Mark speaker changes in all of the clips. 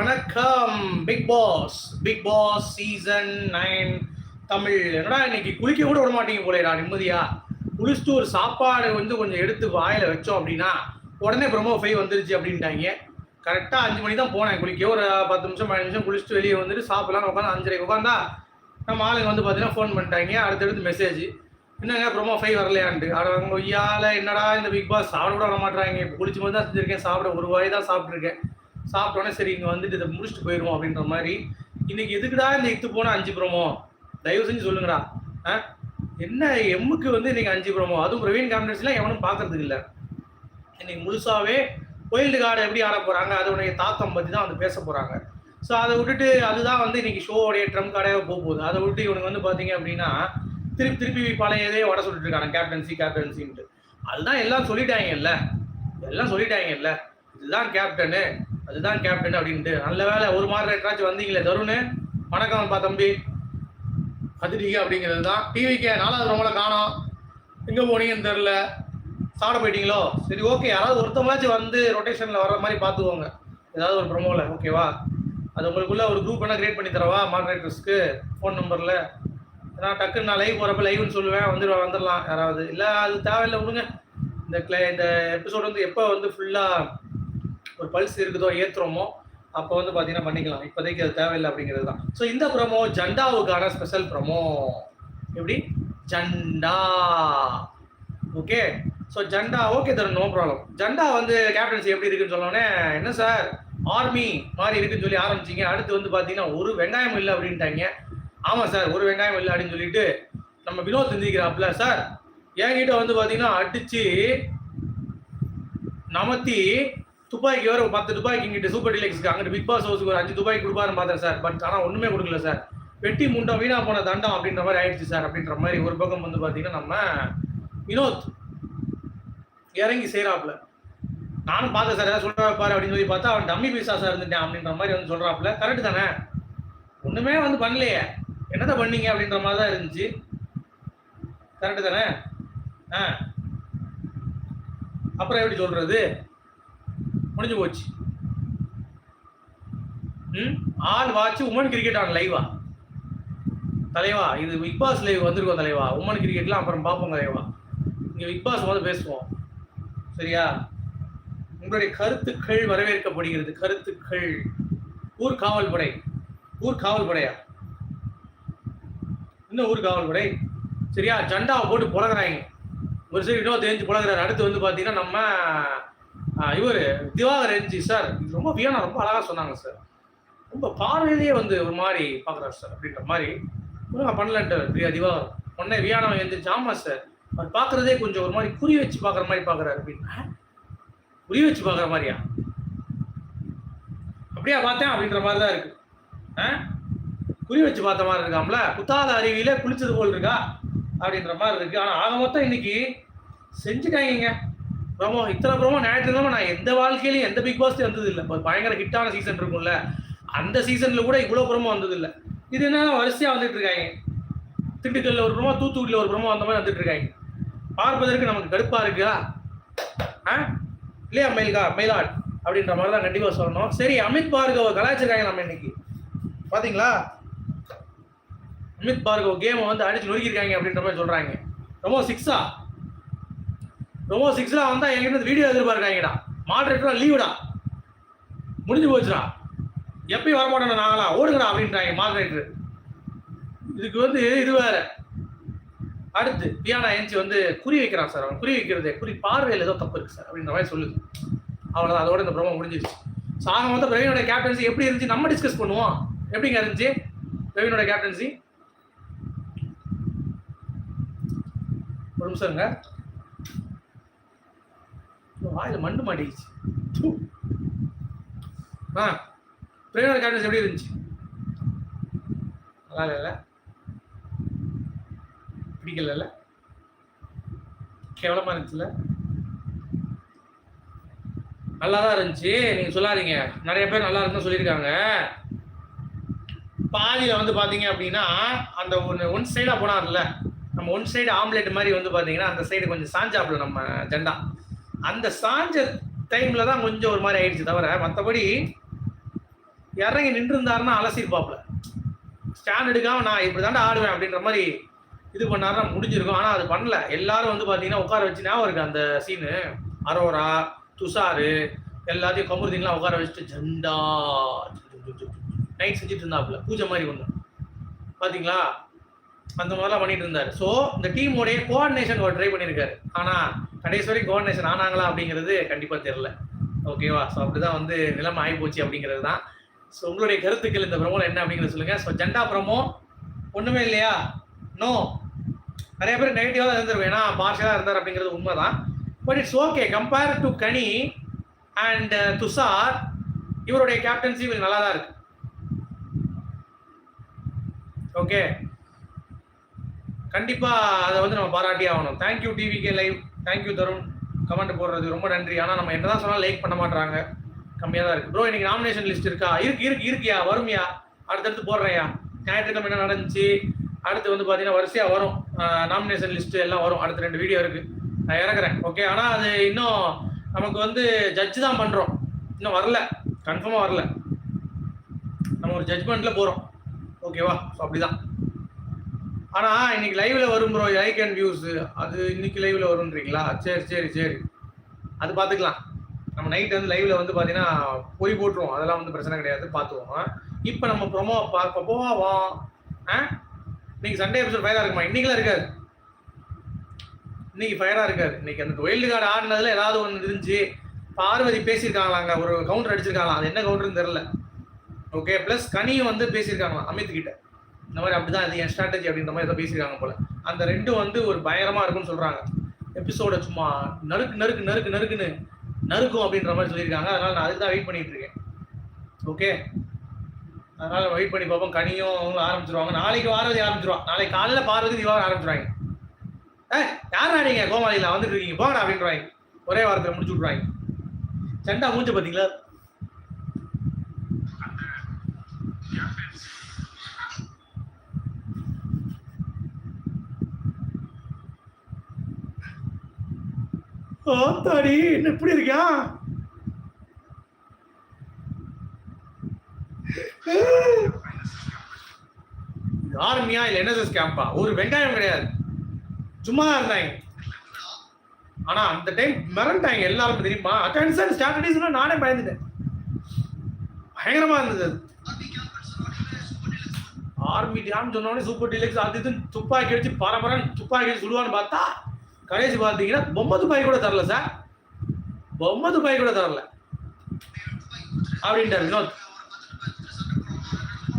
Speaker 1: வணக்கம். Big boss big boss season nine Tamil. என்னடா இன்னைக்கு குளிக்க கூட விட மாட்டீங்க போலேடா நிம்மதியா? குளிச்சுட்டு ஒரு சாப்பாடு வந்து கொஞ்சம் எடுத்து வாயில வச்சோம் அப்படின்னா உடனே ப்ரொமோ ஃபைவ் வந்துருச்சு அப்படின்ட்டாங்க. கரெக்டாக அஞ்சு மணி தான் போனேன். குளிக்க ஒரு பத்து நிமிஷம் பதினஞ்சு நிமிஷம் குளிச்சுட்டு வெளியே வந்துட்டு சாப்பிடலாம் உட்காந்து அஞ்சரை உட்காந்தா நம்ம ஆளுங்க வந்து பார்த்தீங்கன்னா ஃபோன் பண்ணிட்டாங்க. அடுத்தடுத்து மெசேஜ் என்னங்க ப்ரோமோ ஃபைவ் வரலையான்ட்டு. அவங்க ஐயால என்னடா இந்த பிக் பாஸ் சாப்பிட கூட வர மாட்டாங்க குளிச்சு போது தான் செஞ்சிருக்கேன். சாப்பிட ஒரு வாய் தான் சாப்பிட்ருக்கேன் சாப்பிட்டோன்னே சரி இங்கே வந்துட்டு இதை முடிச்சுட்டு போயிடுவோம் அப்படின்ற மாதிரி. இன்னைக்கு எதுக்குடா இந்த இத்து போனால் அஞ்சு ப்ரோமோ தயவு செஞ்சு சொல்லுங்கடா. ஆ? என்ன எம்முக்கு வந்து இன்னைக்கு அஞ்சு ப்ரோமோ அதுவும் பிரவீன் காம்பினேஷன்லாம் எவனும் பார்க்கறதுக்கு இல்லை. இன்னைக்கு முழுசாவே ஒயில்டு கார்டு எப்படி ஆட போகிறாங்க அதோடைய தாக்கம் பற்றி தான் வந்து பேச போகிறாங்க ஸோ அதை விட்டுட்டு அதுதான் வந்து இன்னைக்கு ஷோவோடைய ட்ரம் கார்டாக போக போகுது. அதை விட்டு இவனுக்கு வந்து பார்த்தீங்க அப்படின்னா திருப்பி திருப்பி பழையதே வட சொல்லிட்டு இருக்காங்க. கேப்டன்சி கேப்டன்சின்ட்டு. அதுதான் எல்லாம் சொல்லிட்டாங்கல்ல. எல்லாம் சொல்லிட்டாங்கல்ல. இதுதான் கேப்டனு. அதுதான் கேப்டன் அப்படின்ட்டு. நல்ல வேலை ஒரு மாதிரி ரெட்டாச்சும் வந்தீங்களே தருண். வணக்கம் பா தம்பி. அதிரிக அப்படிங்கிறது தான். டிவிக்கே நாலாவது ரொம்பல காணோம். எங்கே போனீங்கன்னு தெரில சாப்பிட போயிட்டீங்களோ? சரி ஓகே யாராவது ஒருத்தவங்களாச்சும் வந்து ரொட்டேஷனில் வர்ற மாதிரி பார்த்துக்கோங்க. ஏதாவது ஒரு ப்ரொமோவில் ஓகேவா அது உங்களுக்குள்ள ஒரு குரூப் என்ன கிரியேட் பண்ணி தரவா? மாடரேட்டர்ஸ்க்கு ஃபோன் நம்பரில் ஏன்னா டக்குன்னு நான் லைவ் போகிறப்ப லைவ்னு சொல்லுவேன். வந்துடுவேன் வந்துடலாம் யாராவது. இல்லை அது தேவையில்லை விடுங்க. இந்த கிளை இந்த எபிசோட் வந்து எப்போ வந்து ஃபுல்லாக ஒரு பல்ஸ் இருக்குதோ ஏற்றுறோமோ அப்போ வந்து பார்த்தீங்கன்னா பண்ணிக்கலாம். இப்போதைக்கு அது தேவையில்லை அப்படிங்கிறது தான். ஸோ இந்த ப்ரொமோ ஜண்டாவுக்கான ஸ்பெஷல் ப்ரோமோ எப்படி? Janda. Okay so Janda okay தரும் நோ ப்ராப்ளம் ஜண்டா வந்து கேப்டன்சி எப்படி இருக்குன்னு சொன்னோடனே என்ன சார்? ஆர்மி மாதிரி இருக்குன்னு சொல்லி ஆரம்பிச்சிங்க. அடுத்து வந்து பார்த்தீங்கன்னா ஒரு வெங்காயம் இல்லை அப்படின்ட்டாங்க. ஆமாம் சார் ஒரு வெங்காயம் இல்லை அப்படின்னு சொல்லிட்டு நம்ம வினோத் சிந்திக்கிறாப்புல சார். என்கிட்ட வந்து பார்த்தீங்கன்னா அடித்து நமத்தி துப்பாக்கி வர ஒரு பத்து துப்பாக்கி இங்கிட்ட சூப்பர் டிலக்ஸ்க்கு அங்கிட்டு பிக் பாஸ் ஹவுஸ்க்கு ஒரு அஞ்சு துப்பாக்கி கொடுப்பாருன்னு பார்த்தேன் சார். பட் ஆனால் ஒன்றுமே கொடுக்கல சார். வெட்டி முண்டம் வீணா போன தண்டம் அப்படின்ற மாதிரி ஆயிடுச்சு சார் அப்படின்ற மாதிரி ஒரு பக்கம் வந்து பார்த்தீங்கன்னா நம்ம வினோத் இறங்கி செய்கிறாப்புல நானும் பார்த்தேன் சார் ஏதாவது சொல்கிறா பாரு அப்படின்னு சொல்லி பார்த்தா அவன் டம்மி பீஸா சார் இருந்துட்டேன் அப்படின்ற மாதிரி வந்து சொல்கிறாப்புல கரெக்டு தானே? ஒன்றுமே வந்து பண்ணலையே. என்னத்தை பண்ணீங்க அப்படின்ற மாதிரி தான் இருந்துச்சு. கரெக்டு தானே? ஆ. அப்புறம் எப்படி சொல்கிறது முடிஞ்சு போச்சு. ம்? All watch women cricket on லைவா தலைவா இது பிக் பாஸ் லைவ் வந்திருக்கோம் தலைவா. உமன் கிரிக்கெட்லாம் அப்புறம் பார்ப்போம் தலைவா. இங்கே பிக் பாஸ் வந்து பேசுவோம். சரியா? உங்களுடைய கருத்துக்கள் வரவேற்கப்படுகிறது. கருத்துக்கள். ஊர் காவல் படை. ஊர் காவல் படையா? இன்னும் ஊர் காவல் படை? சரியா? ஜண்டாவை போட்டு புழகிறாங்க ஒரு சரி இன்னொரு தெரிஞ்சு புழகிறாரு அடுத்து வந்து பார்த்தீங்கன்னா நம்ம இவர் திவாகர் என்ஜி சார். இது ரொம்ப வியானா ரொம்ப அழகாக சொன்னாங்க சார். ரொம்ப பார்வையிலேயே வந்து ஒரு மாதிரி பார்க்குறாரு சார் அப்படின்ற மாதிரி ஒழுங்கா பண்ணலன்ட்டு பிரியா திவாகர். உடனே வியானம் எழுந்திரிச்சு ஆமாம் சார் அவர் பார்க்குறதே கொஞ்சம் ஒரு மாதிரி குறி வச்சு பார்க்குற மாதிரி பார்க்குறாரு அப்படின்னா. குறி வச்சு பார்க்குற மாதிரியா? அப்படியா பார்த்தேன் அப்படின்ற மாதிரி தான் இருக்கு. ஆ? குறி வச்சு பார்த்த மாதிரி இருக்காம்ல? குத்தாத அருவியில குளிச்சது போல் இருக்கா? அப்படின்ற மாதிரி இருக்கு. ஆனால் ஆக மொத்தம் இன்னைக்கு செஞ்சுட்டாங்க ப்ரோமோ இத்தனை ப்ரோமோ ஞாயிற்றுக்கிழமை நான் எந்த வாழ்க்கையிலையும் எந்த பிக் பாஸ்லேயும் வந்தது இல்லை இப்போ பயங்கர ஹிட்டான சீசன் இருக்கும்ல. அந்த சீசனில் கூட இவ்வளோ ப்ரோமோ வந்தது இல்லை இது என்ன வரிசையாக வந்துட்டு இருக்காங்க. திண்டுக்கல்ல ஒரு ப்ரோமோ தூத்துக்குடியில் ஒரு ப்ரோமோ அந்த மாதிரி வந்துட்டு இருக்காங்க. பார்ப்பதற்கு நமக்கு கடுப்பாக இருக்கா? ஆ? இல்லையா மயில்கா மயிலாட் அப்படின்ற மாதிரி தான் கண்டிப்பாக சொல்லணும். சரி அமித் பார்கவ கலாய்ச்சிருக்காங்க நம்ம இன்னைக்கு. பார்த்தீங்களா அமித் பார்கவ் கேமை வந்து அடிச்சு நொறுக்கியிருக்காங்க அப்படின்ற மாதிரி சொல்கிறாங்க ரொம்ப சிக்ஸா? ரொம்ப சிக்ஸா வந்தால் என்கிட்ட வீடியோ எதிர்பார்க்காங்கடா மாடரேட்டரா லீவுடா முடிஞ்சு போச்சுடா. எப்பயும் வரமாட்டோம் நாங்களாம் ஓடுங்கடா அப்படின்றாங்க மாடரேட்டர் இதுக்கு வந்து இது வேற. அடுத்து பியானா ஏஞ்சி வந்து குறி வைக்கிறான் சார். அவன் குறி வைக்கிறது குறி பார்வையில் ஏதோ தப்பு இருக்கு சார் அப்படின்ற மாதிரி சொல்லுது. அவ்வளோதான் அதோட இந்த ப்ரோமோ முடிஞ்சிருச்சு. சாக வந்து பிரவீனோட கேப்டன்சி எப்படி இருந்துச்சு? நம்ம டிஸ்கஸ் பண்ணுவோம். எப்படிங்க இருந்துச்சு? பிரவீனோட கேப்டன்சி ஒரு நிமிஷம்ங்க வாயில் மண்ணு மாட்டிக்கிச்சு. தூ. ஆ பிரேமர் கார்டன்ஸ் எப்படி இருந்துச்சு? நல்லா இல்லைல்ல? பிடிக்கல கேவலமாக இருந்துச்சுல்ல? நல்லா தான் இருந்துச்சு. நீங்கள் சொல்லாதீங்க. நிறைய பேர் நல்லா இருக்குன்னு சொல்லியிருக்காங்க. பாதியில் வந்து பார்த்தீங்க அப்படின்னா அந்த ஒன்று ஒன் சைடாக போனார்ல நம்ம ஒன் சைடு ஆம்லேட் மாதிரி வந்து பார்த்தீங்கன்னா அந்த சைடு கொஞ்சம் சாஞ்சாப்புல நம்ம ஜெண்டா. அந்த சாஞ்ச டைம்ல தான் கொஞ்சம் ஒரு மாதிரி ஆயிடுச்சு தவிர மற்றபடி இறங்கி நின்று இருந்தாருன்னா அலசிருப்பாப்ல ஸ்டாண்ட் எடுக்காம நான் இப்படி தாண்டா ஆடுவேன் அப்படின்ற மாதிரி இது பண்ணாருன்னா முடிஞ்சிருக்கும் ஆனால் அது பண்ணல எல்லாரும் வந்து பார்த்தீங்கன்னா உட்கார வச்சு ஞாபகம் இருக்கு அந்த சீனு அரோரா துஷாரு எல்லாத்தையும் கமுருதீன்லாம் உட்கார வச்சுட்டு ஜெண்டா நைட் செஞ்சுட்டு இருந்தாப்புல பூஜை மாதிரி ஒன்று பார்த்தீங்களா அந்த மாதிரிலாம் பண்ணிட்டு இருந்தார் ஸோ இந்த டீமோடைய கோஆர்டினேஷன் அவர் ட்ரை பண்ணியிருக்காரு ஆனால் கடைசி வரைக்கும் கோஆர்டினேஷன் ஆனாங்களா அப்படிங்கிறது கண்டிப்பாக தெரில ஓகேவா ஸோ அப்படிதான் வந்து நிலைமை ஆகிப்போச்சு அப்படிங்கிறது தான். ஸோ உங்களுடைய கருத்துக்கள் இந்த ப்ரமோல என்ன அப்படிங்கிறத சொல்லுங்க. ஸோ ஜெண்டா ப்ரமோ ஒன்றுமே இல்லையா? நோ நிறைய பேர் நெகட்டிவாக தான் இருந்துருவேன் ஏன்னா பார்ஷலாக இருந்தார் அப்படிங்கிறது உண்மை தான் but it's okay compare to Kani and Tushar இவருடைய கேப்டன்சி இவங்க நல்லா தான் இருக்கு. ஓகே கண்டிப்பா அதை வந்து நம்ம பாராட்டி ஆகணும். Thank you TVK live thank you Tarun. Comment போடுறது ரொம்ப நன்றி. ஆனால் நம்ம என்னதான் சொன்னாலும் லைக் பண்ண மாட்டாங்க கம்மியாக தான் இருக்கு. ப்ரோ இன்னைக்கு நாமினேஷன் லிஸ்ட் இருக்கா? இருக்கு இருக்கு இருக்கியா? வருமியா? அடுத்தடுத்து போடுறேன்யா. ஞாயிற்றுக்கிழமை என்ன நடந்துச்சு? அடுத்து வந்து பார்த்தீங்கன்னா வரிசையாக வரும். நாமினேஷன் லிஸ்ட் எல்லாம் வரும். அடுத்த ரெண்டு வீடியோ இருக்கு. நான் இறக்குறேன் ஓகே ஆனால் அது இன்னும் நமக்கு வந்து ஜட்ஜ் தான் பண்ணுறோம் இன்னும் வரல. கன்ஃபார்மாக வரல. நம்ம ஒரு ஜட்ஜ்மெண்ட்டில் போகிறோம் ஓகேவா ஸோ அப்படிதான். ஆனால் இன்னைக்கு லைவ்ல வரும் ப்ரோ லைக் அண்ட் வியூஸ் அது இன்னைக்கு லைவ்ல வரும்ன்றீங்களா? சரி சரி சரி. அது பார்த்துக்கலாம் நம்ம நைட் வந்து லைவ்ல வந்து பார்த்தீங்கன்னா போய் போட்டுருவோம். அதெல்லாம் வந்து பிரச்சனை கிடையாது. பார்த்துவோம் இப்போ நம்ம ப்ரொமோ பார்க்க போவோம். ஆ? இன்னைக்கு சண்டே எபிசோட் ஃபயராக இருக்குமா? இன்னைக்கெல்லாம் இருக்காது. இன்னைக்கு ஃபயராக இருக்காது. இன்னைக்கு அந்த வைல்டு கார்டு ஆடினதுல ஏதாவது ஒன்று இருந்துச்சு. பார்வதி பேசியிருக்காங்களாங்க. ஒரு கவுண்டர் அடிச்சிருக்காங்களாம். அது என்ன கவுண்டர்னு தெரில ஓகே ப்ளஸ் கனியும் வந்து பேசியிருக்காங்களாம் அமித் கிட்ட. இந்த மாதிரி அப்படிதான் இது என் ஸ்ட்ராட்டஜி அப்படின்ற மாதிரி ஏதோ பேசியிருக்காங்க போல. அந்த ரெண்டும் வந்து ஒரு பயங்கரமா இருக்கும்னு சொல்றாங்க. எபிசோட சும்மா நறுக்கு நறுக்கு நறுக்கு நறுக்குன்னு நறுக்கும் அப்படின்ற மாதிரி சொல்லியிருக்காங்க. அதனால நான் அதுக்கு தான் வெயிட் பண்ணிட்டு இருக்கேன். ஓகே அதனால வெயிட் பண்ணி பார்ப்போம். கனியும் அவங்களும் ஆரம்பிச்சிருவாங்க. நாளைக்கு பார்வதி ஆரம்பிச்சிருவான் நாளைக்கு காலையில பார்வதி திவாகர் ஆரம்பிச்சிருவாங்க. ஏ யார் நீங்க? கோமாளியில் வந்துட்டு இருக்கீங்க. போங்கடா அப்படின்றாங்க. ஒரே வாரத்தில் முடிச்சு விட்றாங்க சண்டா மூஞ்ச பார்த்தீங்களா? ஆத்தாடி என்ன இப்படி இருக்கியா? ஆர்மியா இல்ல என்எஸ்எஸ் கேம்பா ஒரு வெங்காயம் கிடையாது. சும்மா தான் இருந்தாங்க. ஆனா அந்த டைம் மிரண்டாங்க எல்லாருக்கும் தெரியுமா? அட்டென்ஷன் ஸ்ட்ராட்டஜிஸ் நானே பயந்துட்டேன். பயங்கரமா இருந்தது ஆர்மி டேம் சொன்னோடனே சூப்பர் டீலக்ஸ் அது இதுன்னு துப்பாக்கி வச்சு பரபரன்னு துப்பாக்கி வச்சு சுடுவான்னு பார்த்தா கடைசி பார்த்தீங்கன்னா பொம்மை துப்பாக்கி கூட தரல சார் பொம்மை துப்பாக்கி கூட தரல. அப்படின்ட்டார் வினோத்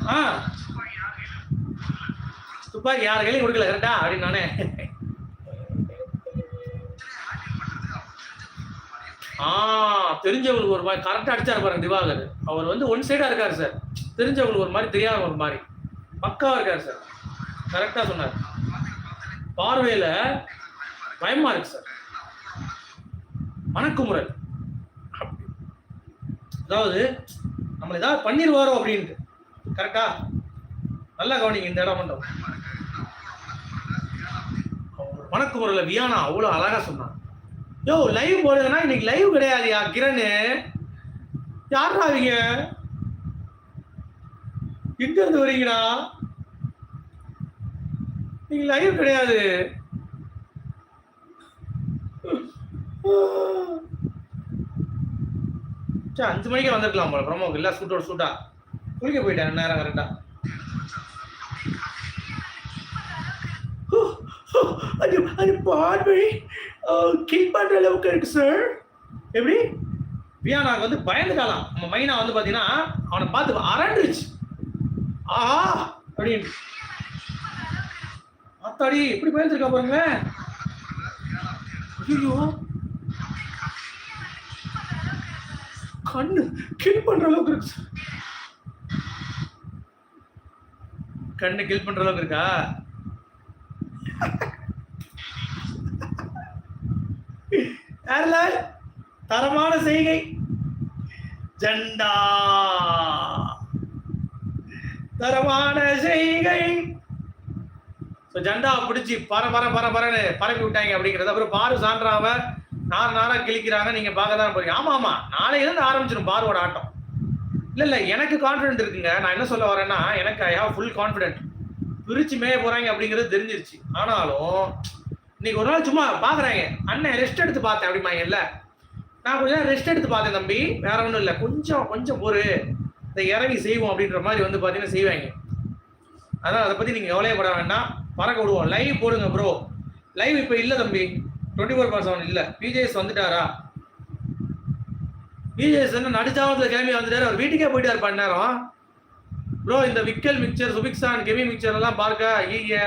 Speaker 1: ஆ. துப்பாக்கி யார் கையிலையும் கொடுக்கல கரெக்டா அப்படின்னு நானே. ஆ தெரிஞ்சவங்களுக்கு ஒரு மாதிரி கரெக்டாக அடிச்சார் பாருங்க திவாகர். அவர் வந்து ஒன் சைடாக இருக்கார் சார் தெரிஞ்சவங்களுக்கு ஒரு மாதிரி தெரியாத ஒரு மாதிரி. பக்காவாக இருக்கார் சார் கரெக்டாக சொன்னார். பார்வையில் பயமா இருக்கு சார். வணக்கமுறை அதாவது நம்ம ஏதாவது பண்ணிடுவாரோ அப்படின்ட்டு. கரெக்டா நல்லா கவனிங்க இந்த இடம் மண்டபம் வணக்கமுறையில் வியானா அவ்வளோ அழகா சொன்னான் யோ லைவ் போடுங்கன்னா இன்னைக்கு லைவ் கிடையாதுயா கிரண்? யாரா அவங்க எங்க இருந்து வரீங்கடா நீங்க லைவ் கிடையாது. சே அஞ்சு மணிக்கே வந்திருக்கலாம் போல ப்ரமோக்கு இல்லை சூட்டோட சூட்டா குளிக்க போயிட்டேன் நேரம் கரெக்டா அது அது பார்வை கில் அளவுக்கு இருக்கு சார் எப்படி? வியானாக்கு வந்து பயந்துட்டாலாம். நம்ம மைனா வந்து பாத்தீங்கன்னா அவனை பார்த்து அரண்டுருச்சு. ஆஹா அப்படின்னு அத்தாடி எப்படி பயந்துருக்கா பாருங்களேன். ஐயோ கண்ணு கில் பண்ற அளவுக்கு இருக்கு சார் கண்ணு கில் பண்ற அளவுக்கு இருக்கா? யாரில் தரமான செய்கை. ஜண்டா. தரமான செய்கை. ஸோ ஜண்டா பிடிச்சி பர பர பர பரன்னு பரப்பி விட்டாங்க அப்படிங்கிறது அப்புறம் பாரு சான்றாவ. நார் நாரா கிழிக்கிறாங்க நீங்க பார்க்க தான் போறீங்க. ஆமா ஆமா. நாளையிலிருந்து ஆரம்பிச்சிடும் பார்வோட ஆட்டம். இல்ல இல்ல எனக்கு கான்ஃபிடென்ட் இருக்குங்க. நான் என்ன சொல்ல வரேன்னா எனக்கு ஐ ஹாவ் ஃபுல் கான்ஃபிடென்ட் பிரிச்சு மேய போறாங்க அப்படிங்கிறது தெரிஞ்சிருச்சு. ஆனாலும் இன்னைக்கு ஒரு நாள் சும்மா பாக்குறாங்க அண்ணன் ரெஸ்ட் எடுத்து பார்த்தேன் அப்படிமாங்க இல்லை. நான் கொஞ்சம் ரெஸ்ட் எடுத்து பார்த்தேன் தம்பி. வேற ஒன்றும் இல்லை. கொஞ்சம் கொஞ்சம் ஒரு இந்த இறங்கி செய்வோம் அப்படின்ற மாதிரி வந்து பார்த்தீங்கன்னா செய்வாங்க. அதான் அதை பத்தி நீங்க கவலையப்பட வேண்டாம். பறக்க விடுவோம். லைவ் போடுங்க ப்ரோ லைவ் இப்போ இல்லை தம்பி. டுவெண்ட்டி ஃபோர் பார் செவன் இல்லை பிஜேஎஸ் வந்துட்டாரா? பிஜேஎஸ் என்ன நடுச்சாவத்தில் கிளம்பி வந்துட்டார். அவர் வீட்டுக்கே போயிட்டார் பண்ண நேரம். ப்ரோ இந்த விக்கல் மிக்சர் சுபிக்ஸான் கெமி மிக்சர் எல்லாம் பார்க்க ஐய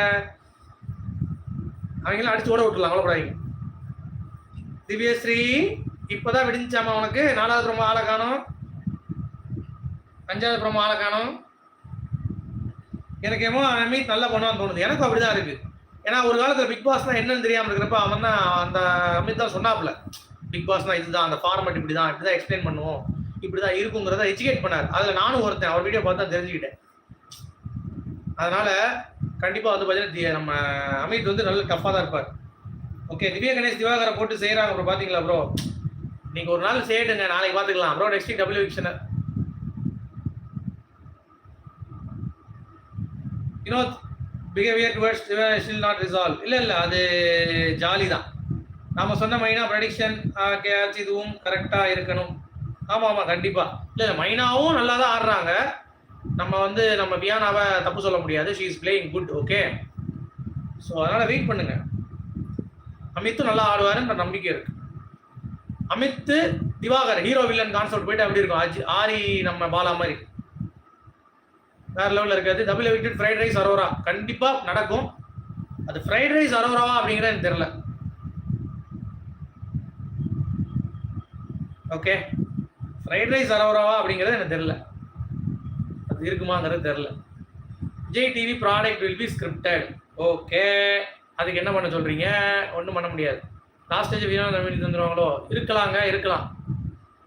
Speaker 1: அவங்களாம் அடிச்சு ஓட விட்டுலாம் கவலைப்படாதீங்க. திவ்யஸ்ரீ இப்போதான் விடிஞ்சாமா உனக்கு? நாலாவது ரொம்ப ஆளை காணும். அஞ்சாவது ரொம்ப ஆளை காணும். எனக்கு ஏமோ அமீத் நல்லா பண்ணுவான்னு தோணுது. எனக்கும் அப்படிதான் இருக்கு. ஏன்னா ஒரு காலத்துல பிக் பாஸ்னா என்னன்னு தெரியாம இருக்கிறப்ப அவன் தான் அந்த அமித் தான் சொன்னாப்ல பிக் பாஸ்னா இதுதான் அந்த ஃபார்மட் இப்படிதான் இப்படிதான் எக்ஸ்பிளைன் பண்ணுவோம் இப்படிதான் இருக்குங்கிறத எஜுகேட் பண்ணார். அதுல நானும் ஒருத்தன் அவர் வீடியோ பார்த்து தான் தெரிஞ்சுக்கிட்டேன். அதனால கண்டிப்பா வந்து பார்த்தீங்கன்னா நம்ம அமித் வந்து நல்ல டஃப்பாக தான் இருப்பார். ஓகே திவ்ய கணேஷ் திவாகரை போட்டு செய்யறாங்க அப்புறம் பாத்தீங்களா ப்ரோ நீங்க ஒரு நாள் செய்யட்டுங்க நாளைக்கு பாத்துக்கலாம். Bro next W விக்ஷனர் Vinod behaviour towards still not resolve இல்லை இல்லை அது ஜாலி தான் நாம் சொன்ன மைனா ப்ரடிக்ஷன் கேட்ச் இதுவும் கரெக்டாக இருக்கணும். ஆமாம் ஆமாம் கண்டிப்பாக இல்லை இல்லை மைனாவும் நல்லா தான் ஆடுறாங்க. நம்ம வந்து நம்ம பியானாவை தப்பு சொல்ல முடியாது. She is playing good okay so அதனால் வெயிட் பண்ணுங்க. அமித்தும் நல்லா ஆடுவாருன்ற நம்பிக்கை இருக்கு. Amit Diwakar hero villain concept போயிட்டு அப்படி இருக்கும். அஜி ஆரி நம்ம பாலா மாதிரி. வேற லெவலில் இருக்காது. Double evicted fried rice Arora. கண்டிப்பா நடக்கும். அது ஃப்ரைட் ரைஸ் அரோராவா அப்படிங்கிறது எனக்கு தெரியல. ஓகே ஃப்ரைட் ரைஸ் அரோராவா அப்படிங்கிறது எனக்கு தெரியல. அது இருக்குமாங்கிறது தெரியல. Vijay TV product will be scripted okay அதுக்கு என்ன பண்ண சொல்றீங்க? ஒன்றும் பண்ண முடியாது. லாஸ்ட் ஸ்டேஜ் வீணா நவீன் தந்துருவாங்களோ? இருக்கலாங்க இருக்கலாம்.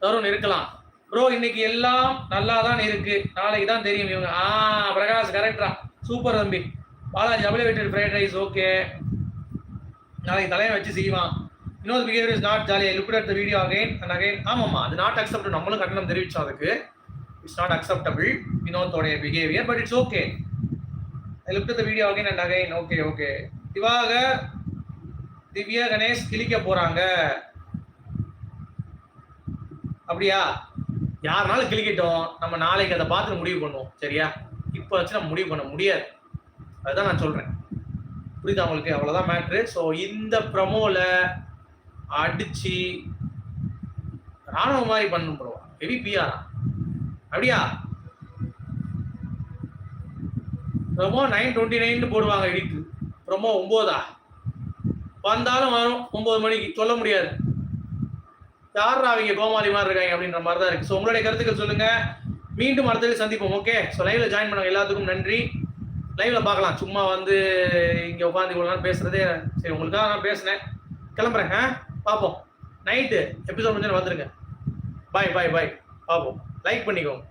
Speaker 1: தருண் இருக்கலாம். ப்ரோ இன்னைக்கு எல்லாம் நல்லா தான் இருக்கு. நாளைக்கு தான் தெரியும் இவங்க. ஆ பிரகாஷ் கரெக்டா சூப்பர் தம்பி. Balaji double vetted fried rice okay நாளைக்கு தலையை வச்சு செய்வான். இன்னொரு பிஹேவியர் இஸ் நாட் ஜாலியாக look at the video again and again ஆமாம்மா அது நாட் அக்செப்ட் நம்மளும் கண்டனம் தெரிவிச்சோம் அதுக்கு. It's not acceptable வினோத்தோடைய behaviour but it's okay I the video again and again okay okay திவாக Divya Ganesh கிழிக்க போறாங்க. அப்படியா? யாருனாலும் கிளிக்கட்டும் நம்ம நாளைக்கு அதை பார்த்து முடிவு பண்ணுவோம். சரியா? இப்போ வச்சு நம்ம முடிவு பண்ண முடியாது. அதுதான் நான் சொல்கிறேன் புரியுதா உங்களுக்கு? அவ்வளோதான் மேட்ரு ஸோ இந்த ப்ரமோவில் அடித்து ராணுவ மாதிரி பண்ணும் ப்ரோ ஹெவி பிஆரா அப்படியா? ப்ரமோ நைன் டுவெண்ட்டி நைன் போடுவாங்க எடிட்டு ப்ரமோ ஒம்போதா? வந்தாலும் வரும். ஒம்பது மணிக்கு. சொல்ல முடியாது. யாரா அவங்க கோமாளி மாதிரி இருக்காங்க அப்படின்ற மாதிரி தான் இருக்கு. ஸோ உங்களுடைய கருத்துக்கள் சொல்லுங்க. மீண்டும் அடுத்தது சந்திப்போம் ஓகே ஸோ லைவ்ல ஜாயின் பண்ணவங்க எல்லாத்துக்கும் நன்றி. லைவ்ல பார்க்கலாம். சும்மா வந்து இங்க உட்காந்து இவ்வளோ நேரம் பேசுறதே சரி உங்களுக்காக நான் பேசினேன். கிளம்புறேன் ஆ? பார்ப்போம். நைட்டு எபிசோட் முடிஞ்சு வந்துருங்க. பாய் பாய் பாய் பார்ப்போம். லைக் பண்ணிக்கோங்க.